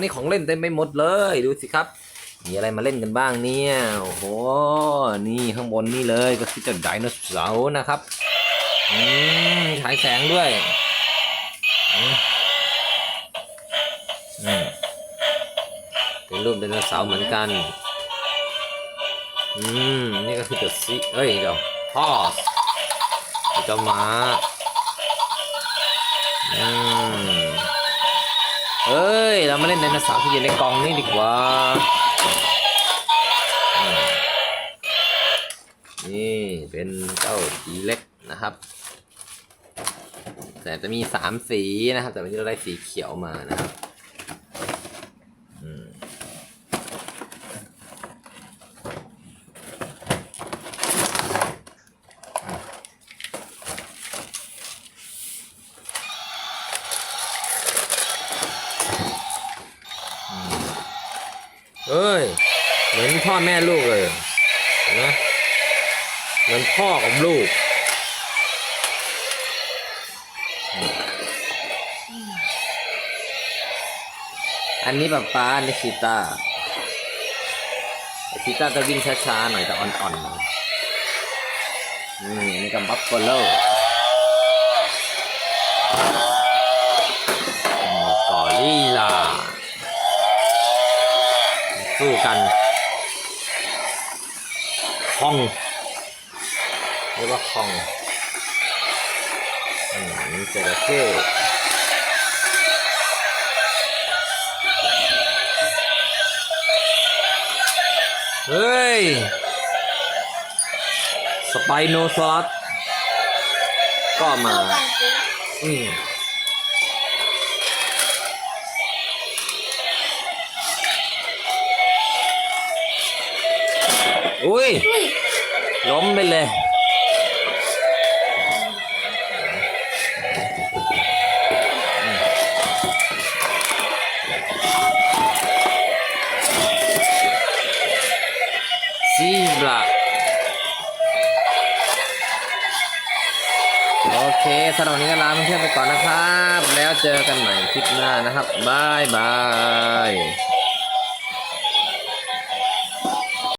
วันนี้ของเล่นเต็มไปหมดเลย ดูสิครับ มีอะไรมาเล่นกันบ้างเนี่ย โอ้โห นี่ข้างบนนี่เลยก็คือเจ้าไดโนเสาร์นะครับอืมฉายแสงด้วยอืมเป็นรูปไดโนเสาร์เหมือนกัน อืม นี่ก็คือเจ้าซีเอ้ยเจ้าพอสเจ้าม้าอืม เอ้ย เรามาเล่นไดโนเสาร์ที่อยู่ในกองนี่ดีกว่า นี่เป็นเจ้าสีเล็กนะครับ แต่จะมีสามสีนะครับ แต่วันนี้เราได้สีเขียวมานะครับ เอ้ย เหมือนพ่อแม่ลูกเลยนะเหมือนพ่อกับลูก อันนี้ป๊าป๊าอันนี้ชีต้าชีต้าจะวิ่งช้าๆหน่อยแต่อ่อนๆหน่อยอืมอันนี้กับบัฟฟาโลกอริลลา สู้กันคองเรียกว่าคองอืมนี่จระเข้เฮ้ย สไปโนซอสก็มา อืม อุ้ย ล้มไปเลย ซีบราโอเคสำหรับวันนี้ก็ลาเพื่อนๆไปก่อนนะครับ แล้วเจอกันใหม่คลิปหน้านะครับบายบาย